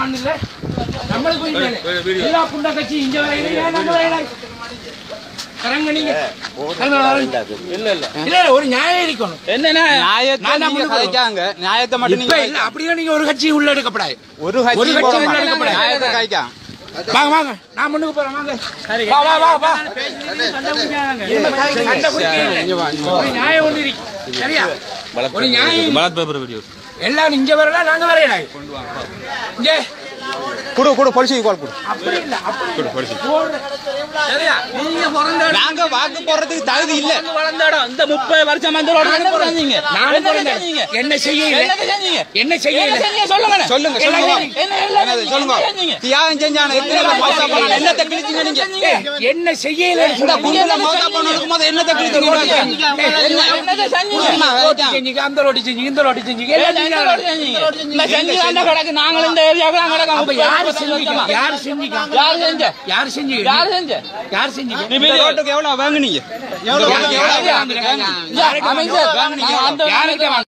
மண்ணுல நம்மளுக்கு. எல்லா புண்டை கட்சி இங்க ஒரு நியாயம் இருக்கணும். என்னன்னா நான் தான் நீங்க முன்னுக்கு கதைக்காங்க நியாயத்தை மட்டும் இப்ப நீங்க இல்ல அப்படியே நீங்க ஒரு கட்சி உள்ள எடுக்கப்படாது ஒரு கட்சி மாட்டாங்க. எடுக்கப்படாது. நியாயத்தை கதைக்காங்க வாங்க வாங்க. நான் முன்னுக்கு போறேன் வாங்க. வா வா வா வா. சண்டை பிடிக்காதீங்க. இங்க வா, இங்க வா. ஒரு நியாயம் ஒண்ணு இருக்கு. சரியா? ஒரு நியாயம் பலாத் பேப்பர் வீடியோ. எல்லாரும் இங்க வரலாம் நாங்க வரையலாம் இங்கே. குடு குடு போலீஸுக்கு கால் கொடு. அப்படி இல்ல அப்படி போடுற- சரியா? நீங்க பிறந்த இடம் நாங்க வாக்கு போடுறதுக்கு தகுதி இல்ல. வளர்ந்த இடம். இந்த முப்பது வருஷம். என்ன செய்யல என்ன செய்யல சொல்லுங்க சொல்லுங்க. சொல்லுங்க. சொல்லுங்க தியாகம் செஞ்சான எத்தனை பேர் மௌத்தா போனாங்க? என்னத்தை கிழிச்சீங்க நீங்க என்ன செய்யல இந்த குண்டுல மௌத்தா போனதுக்கு போது என்னத்தை கிழிச்சீங்க என்னதை செஞ்சீங்க? சும்மா ரோட்டி வைக்காம. செஞ்சீங்க அந்த ரோட்டி செஞ்சீங்க இந்த ரோட்டி செஞ்சீங்க நாங்களும் இந்த ஏரியாவுக்கு அப்ப யாரு செஞ்சீங்க யாரு செஞ்சீங்க யார் செஞ்ச யாரு செஞ்சீங்க யார் செஞ்ச யாரு செஞ்சீங்க இந்த ரோட்டுக்கு எவ்வளவு வாங்குனீங்க? எவ்வளவு யாரு வாங்குனீங்க? வாங்குனீங்க? அமைச்சர் யாருக்கு வாங்க?